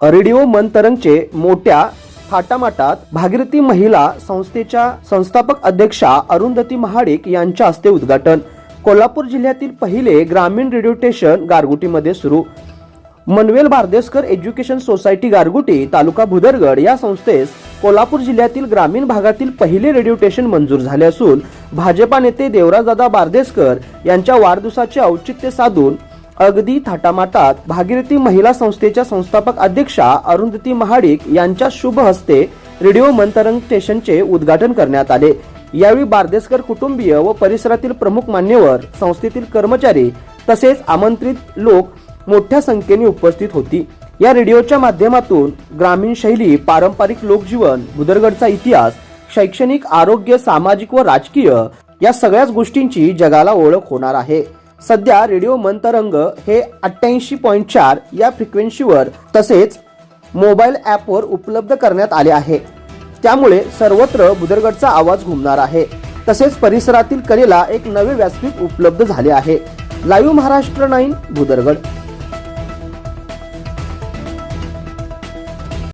Radio मनतरंगचे मोठ्या थाटामाटात भागीरथी महिला संस्थेच्या संस्थापक अध्यक्षा अरुंधती महाडिक यांच्या हस्ते उद्घाटन. कोल्हापूर जिल्ह्यातील पहिले ग्रामीण रेडिओ स्टेशन गारगुटीमध्ये सुरू. मनवेल बारदेसकर एज्युकेशन सोसायटी गारगुटी तालुका भुदरगड या संस्थेस कोल्हापूर जिल्ह्यातील ग्रामीण भागातील पहिले रेडिओ स्टेशन मंजूर झाले असून भाजपा नेते देवराजदादा बारदेसकर यांच्या वाढदिवसाचे औचित्य साधून अगदी थाटामाटात भागीरथी महिला संस्थेच्या संस्थापक अध्यक्षा अरुंधती महाडिक यांच्या शुभ हस्ते रेडिओ मंतरंग स्टेशनचे उद्घाटन करण्यात आले. यावेळी बारदेसकर कुटुंबीय व परिसरातील प्रमुख मान्यवर संस्थेतील कर्मचारी तसेच आमंत्रित लोक मोठ्या संख्येने उपस्थित होती. या रेडिओच्या माध्यमातून ग्रामीण शैली पारंपरिक लोकजीवन भुदरगडचा इतिहास शैक्षणिक आरोग्य सामाजिक व राजकीय या सगळ्याच गोष्टींची जगाला ओळख होणार आहे. सध्या रेडिओ मंतरंग हे अठ्ठ्याऐंशी पॉईंट चार या फ्रिक्वेन्सीवर तसेच मोबाईल ॲपवर उपलब्ध करण्यात आले आहे. त्यामुळे सर्वत्र बुदरगडचा आवाज घुमणार आहे. तसेच परिसरातील कलेला एक नवे व्यासपीठ उपलब्ध झाले आहे. Live Maharashtra nine Bhudargad